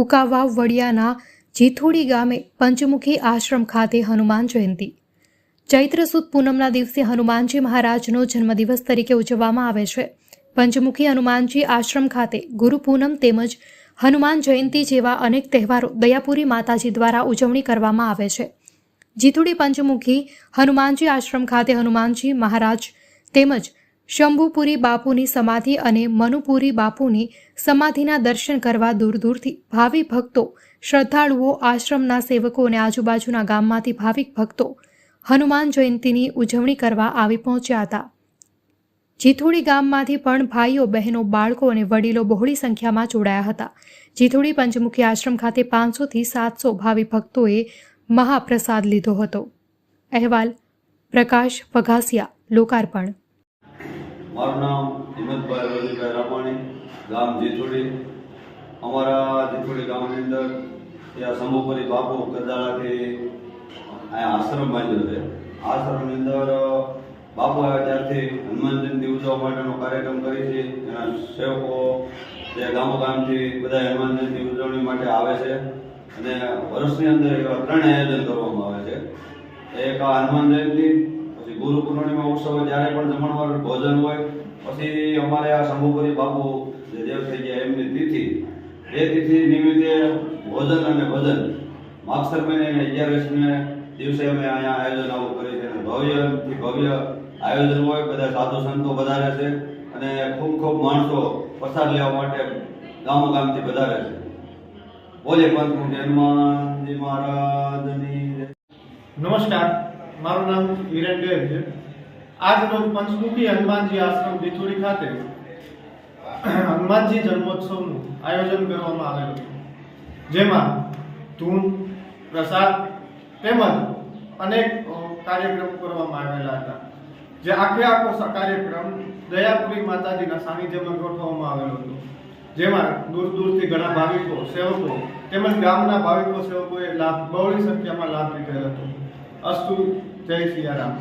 કુકાવાવ વડિયાના જીથોડી ગામે પંચમુખી આશ્રમ ખાતે હનુમાન જયંતિ. ચૈત્ર સુદ પૂનમના દિવસે હનુમાનજી મહારાજનો જન્મદિવસ તરીકે ઉજવવામાં આવે છે. પંચમુખી હનુમાનજી આશ્રમ ખાતે ગુરુ પૂનમ તેમજ હનુમાન જયંતિ જેવા અનેક તહેવારો દયાપુરી માતાજી દ્વારા ઉજવણી કરવામાં આવે છે. જીથુડી પંચમુખી હનુમાનજી આશ્રમ ખાતે હનુમાનજી મહારાજ તેમજ શંભુપુરી બાપુની સમાધિ અને મનુપુરી બાપુની સમાધિના દર્શન કરવા દૂર દૂરથી ભાવિ ભક્તો, શ્રદ્ધાળુઓ, આશ્રમના સેવકો અને આજુબાજુના ગામમાંથી ભાવિક ભક્તો હનુમાન જયંતીની ઉજવણી કરવા આવી પહોંચ્યા હતા. જીથોડી ગામમાંથી પણ ભાઈઓ, બહેનો, બાળકો અને વડીલો બહોળી સંખ્યામાં જોડાયા હતા. જીથોડી પંચમુખી આશ્રમ ખાતે પાંચસોથી સાતસો ભાવિ ભક્તોએ મહાપ્રસાદ લીધો હતો. અહેવાલ, પ્રકાશ વઘાસિયા લોકાર્પણ. મારું નામ હિંમતભાઈ રોજીભાઈ રામાણી, ગામ જેથોડી અમારા જેથોડી ગામની અંદર ત્યાં શંભુપુરી બાપુ કદાળાથી અહીંયા આશ્રમ બાંધ્યો છે. આશ્રમની અંદર બાપુ આવ્યા ત્યારથી હનુમાન જયંતિ ઉજવવા માટેનો કાર્યક્રમ કરી છે. એના સેવકો જે ગામો ગામથી બધા હનુમાન જયંતિ ઉજવણી માટે આવે છે. અને વર્ષની અંદર એવા ત્રણ આયોજન કરવામાં આવે છે. એક હનુમાન જયંતિ ગુરુ પૂર્ણિમા ઉત્સવ જયારે પણ જમણવાર ભોજન હોય. પછી અમારે આ શંભુપુરી બાપુ જે દેવ થઈ ગયા, એમની તિથિ. એ તિથિ નિમિત્તે ભોજન અને ભજન. માગસર મહિને અગિયારસને દિવસે અમે અહીંયા આયોજન આવું કરીએ છીએ. અને ભવ્યથી ભવ્ય આયોજન હોય. બધા સાધુ સંતો વધારે છે અને ખૂબ ખૂબ માણસો પ્રસાદ લેવા માટે ગામો ગામથી વધારે છે. બોલે પંચમુખી હનુમાનજી મહારાજની. નમસ્કાર. મારું નામ હિરેન દેવ છે. આજ રોજ પંચમુખી હનુમાનજી આશ્રમ બિથુડી ખાતે હનુમાનજી જન્મોત્સવનું આયોજન કરવામાં આવેલું હતું જેમાં ધૂન, પ્રસાદ તેમજ અનેક કાર્યક્રમ કરવામાં આવેલા હતા. જે આખે આખો કાર્યક્રમ દયાપુરી માતાજીના સાનિધ્યમાં ગોઠવવામાં આવેલો હતો. જેમાં દૂર દૂરથી ઘણા ભાવિકો, સેવકો તેમજ ગામના ભાવિકો, સેવકોએ લાભ, બહોળી સંખ્યામાં લાભ લીધેલ હતો. અસ્તુ keyfiara